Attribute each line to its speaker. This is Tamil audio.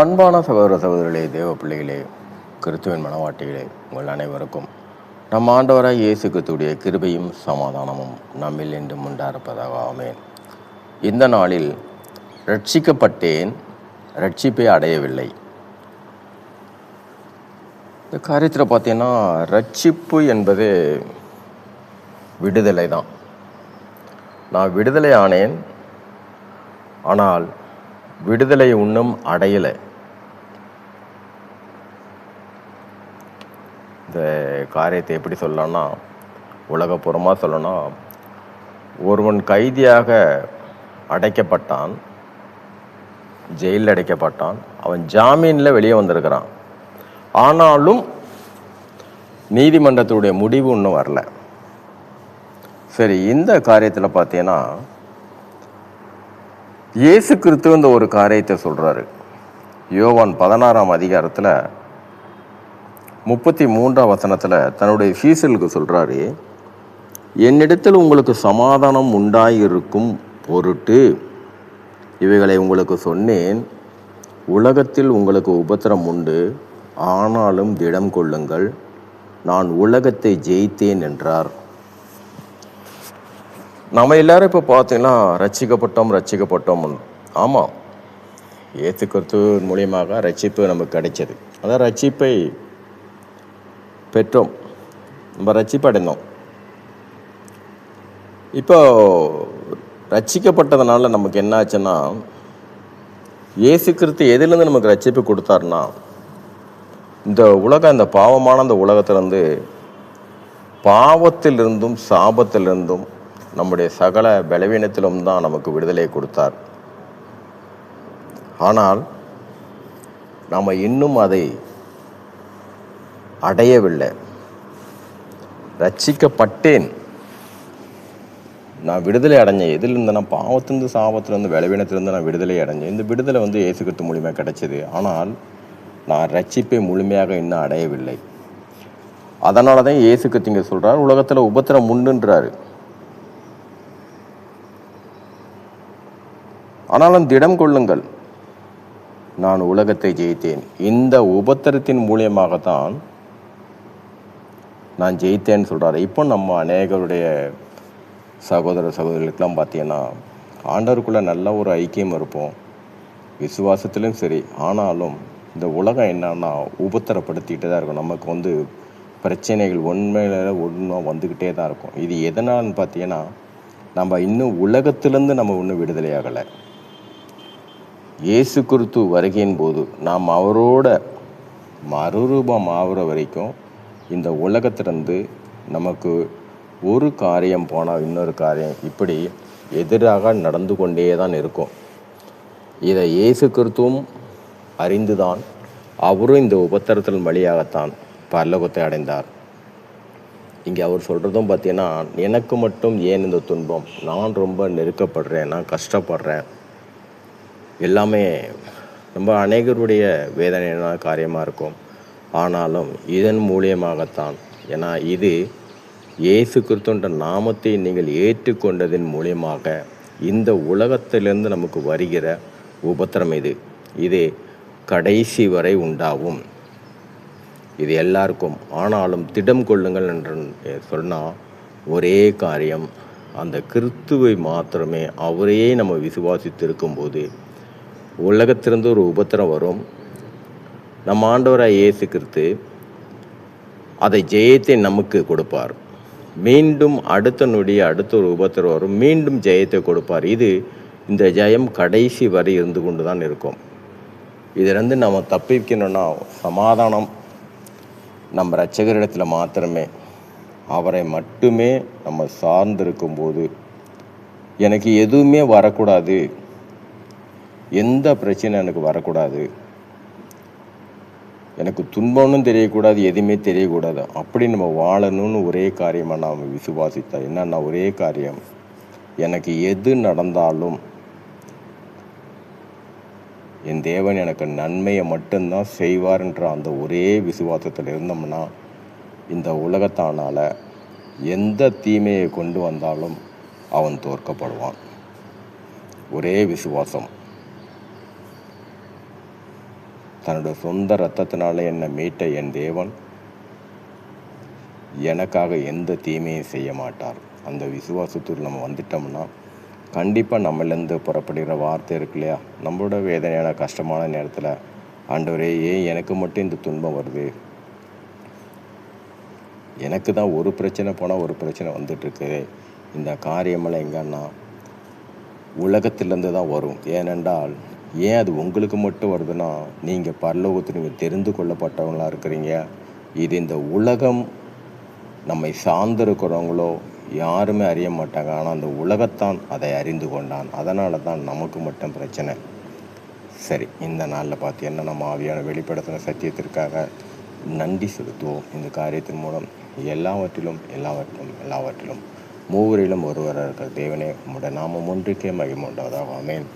Speaker 1: அன்பான சகோதர சகோதரிகளே தேவ பிள்ளைகளே கிறிஸ்துவின் மனவாட்டிகளே உங்கள் அனைவருக்கும் நம் ஆண்டவராய் இயேசு கிறிஸ்துடைய கிருபையும் சமாதானமும் நம்மில் என்றும் உண்டாயிருப்பதாக ஆமேன். இந்த நாளில் ரட்சிக்கப்பட்டேன் ரட்சிப்பை அடையவில்லை. இந்த காரியத்தில் பார்த்தீங்கன்னா ரட்சிப்பு என்பது விடுதலை தான் நான் விடுதலை ஆனேன் ஆனால் விடுதலை இன்னும் அடையலை. இந்த காரியத்தை எப்படி சொல்லலாம்னா உலகப்புறமாக சொல்லணும்னா ஒருவன் கைதியாக அடைக்கப்பட்டான் ஜெயிலில் அடைக்கப்பட்டான் அவன் ஜாமீனில் வெளியே வந்திருக்கிறான். ஆனாலும் நீதிமன்றத்துடைய முடிவு இன்னும் வரல. சரி இந்த காரியத்தில் பார்த்தீங்கன்னா இயேசு கிறிஸ்துவ இந்த ஒரு காரியத்தை சொல்கிறாரு யோவான் பதினாறாம் அதிகாரத்தில் முப்பத்தி மூன்றாம் வசனத்தில் தன்னுடைய சீசலுக்கு சொல்கிறாரு என்னிடத்தில் உங்களுக்கு சமாதானம் உண்டாயிருக்கும் பொருட்டு இவைகளை உங்களுக்கு சொன்னேன். உலகத்தில் உங்களுக்கு உபத்திரம் உண்டு. ஆனாலும் திடம் கொள்ளுங்கள். நான் உலகத்தை ஜெயித்தேன் என்றார். நம்ம எல்லாரும் இப்போ பார்த்தீங்கன்னா ரசிக்கப்பட்டோம் ரட்சிக்கப்பட்டோம் ஆமாம் ஏசு மூலியமாக ரட்சிப்பு நமக்கு கிடைச்சது. அதான் ரட்சிப்பை பெற்றோம். நம்ம ரட்சிப்பு அடைந்தோம் இப்போ ரட்சிக்கப்பட்டதுனால நமக்கு என்ன ஆச்சுன்னா இயேசு கிறிஸ்து எதிலிருந்து நமக்கு ரட்சிப்பு கொடுத்தாருன்னா இந்த உலகம் இந்த பாவமான அந்த உலகத்திலேருந்து பாவத்திலிருந்தும் சாபத்திலிருந்தும் நம்முடைய சகல பலவீனத்திலும் தான் நமக்கு விடுதலை கொடுத்தார். ஆனால் நாம் இன்னும் அதை அடையவில்லை. ரட்சிக்கப்பட்டேன். நான் விடுதலை அடைஞ்சேன். எதில் நான் பாவத்திலிருந்து சாபத்திலிருந்து பலவீனத்திலிருந்து நான் விடுதலை அடைஞ்சேன். இந்த விடுதலை வந்து இயேசு கிறிஸ்து மூலியமாக கிடைச்சது. ஆனால் நான் ரட்சிப்பை முழுமையாக இன்னும் அடையவில்லை. அதனால தான் இயேசு கிறிஸ்து இங்கே சொல்கிறார் உலகத்தில் உபத்திரம் உண்டுன்றாரு. ஆனாலும் திடம் கொள்ளுங்கள். நான் உலகத்தை ஜெயித்தேன். இந்த உபத்திரத்தின் மூலியமாகத்தான் நான் ஜெயித்தேன்னு சொல்கிறாரு இப்போ நம்ம அநேகருடைய சகோதர சகோதரிகளுக்கெல்லாம் பார்த்தீங்கன்னா ஆண்டவருக்குள்ள நல்ல ஒரு ஐக்கியம் இருப்போம். விசுவாசத்திலும் சரி. ஆனாலும் இந்த உலகம் என்னன்னா உபத்திரப்படுத்திக்கிட்டே தான் இருக்கும். நமக்கு வந்து பிரச்சனைகள் உண்மையில ஒன்றும் வந்துக்கிட்டே தான் இருக்கும். இது எதனால்னு பார்த்தீங்கன்னா நம்ம இன்னும் உலகத்திலேருந்து நம்ம இன்னும் விடுதலை ஆகலை. இயேசு கிறிஸ்து வருகையின் போது நாம் அவரோட மறுரூபம் ஆகிற வரைக்கும் இந்த உலகத்திலிருந்து நமக்கு ஒரு காரியம் போனால் இன்னொரு காரியம் இப்படி எதிராக நடந்து கொண்டே தான் இருக்கும். இதை இயேசு கிறிஸ்துவும் அறிந்துதான் அவரும் இந்த உபத்திரத்தின் வழியாகத்தான் பரலோகத்தை அடைந்தார். இங்கே அவர் சொல்கிறதும் பார்த்தீங்கன்னா எனக்கு மட்டும் ஏன் இந்த துன்பம்? நான் ரொம்ப நெருக்கப்படுறேன் நான் கஷ்டப்படுறேன். எல்லாமே ரொம்ப அநேகருடைய வேதனையான காரியமாக இருக்கும். ஆனாலும் இதன் மூலியமாகத்தான் ஏன்னா இது இயேசு கிறிஸ்துன்ற நாமத்தை நீங்கள் ஏற்றுக்கொண்டதன் மூலியமாக இந்த உலகத்திலிருந்து நமக்கு வருகிற உபத்திரம் இது. இது கடைசி வரை உண்டாகும். இது எல்லாருக்கும் ஆனாலும் திடம் கொள்ளுங்கள் என்று சொன்னால் ஒரே காரியம் அந்த கிறிஸ்துவை மாத்திரமே அவரையே நம்ம விசுவாசித்து இருக்கும்போது உலகத்திலிருந்து ஒரு உபத்திரம் வரும். நம்ம ஆண்டவராக இயேசு கிறிஸ்து அதை ஜெயத்தை நமக்கு கொடுப்பார். மீண்டும் அடுத்த நொடி அடுத்த ஒரு உபத்திரம் வரும். மீண்டும் ஜெயத்தை கொடுப்பார். இது இந்த ஜெயம் கடைசி வரை இருந்து கொண்டு தான் இருக்கும். இதிலிருந்து நம்ம தப்பிக்கணும்னா சமாதானம் நம்ம ரட்சகரிடத்தில் மாத்திரமே. அவரை மட்டுமே நம்ம சார்ந்திருக்கும் போது எனக்கு எதுவுமே வரக்கூடாது. எந்த பிரச்சனை எனக்கு வரக்கூடாது. எனக்கு துன்பம்னு தெரியக்கூடாது எதுவுமே தெரியக்கூடாது. அப்படி நம்ம வாழணும்னு ஒரே காரியமாக நாம் விசுவாசித்தா என்னன்னா ஒரே காரியம். எனக்கு எது நடந்தாலும் என் தேவன் எனக்கு நன்மையை மட்டும்தான் செய்வார்ன்ற அந்த ஒரே விசுவாசத்தில் இருந்தோம்னா இந்த உலகத்தானால் எந்த தீமையை கொண்டு வந்தாலும் அவன் தோற்கப்படுவான். ஒரே விசுவாசம். தன்னுடைய சொந்த ரத்தத்தினால என்னை மீட்ட என் தேவன் எனக்காக எந்த தீமையும் செய்ய மாட்டார். அந்த விசுவாசத்தில் நம்ம வந்துட்டோம்னா கண்டிப்பாக நம்மளேருந்து புறப்படுகிற வார்த்தை இருக்கு இல்லையா? நம்மளோட வேதனையான கஷ்டமான நேரத்தில் ஆண்டவரே ஏன் எனக்கு மட்டும் இந்த துன்பம் வருது? எனக்கு தான் ஒரு பிரச்சனை போனால் ஒரு பிரச்சனை வந்துட்டுருக்கு இந்த காரியமெல்லாம் எங்கன்னா உலகத்திலேருந்து தான் வரும். ஏனென்றால் ஏன் அது உங்களுக்கு மட்டும் வருதுன்னா நீங்கள் பரலோகத்தில் நீங்கள் தெரிந்து கொள்ளப்பட்டவங்களா இருக்கிறீங்க. இது இந்த உலகம் நம்மை சார்ந்திருக்கிறவங்களோ யாருமே அறிய மாட்டாங்க. ஆனால் அந்த உலகத்தான் அதை அறிந்து கொண்டான். அதனால தான் நமக்கு மட்டும் பிரச்சனை. சரி இந்த நாளில் பார்த்து என்ன நம்ம ஆவியான வெளிப்படுத்தின சத்தியத்திற்காக நன்றி செலுத்துவோம் இந்த காரியத்தின் மூலம். எல்லாவற்றிலும் எல்லாவற்றிலும் எல்லாவற்றிலும் மூவரிலும் ஒருவராக இருக்கிற தேவனே உம்முடைய நாமம் ஒன்றுக்கே மகிமுண்டாவதாக அமேன்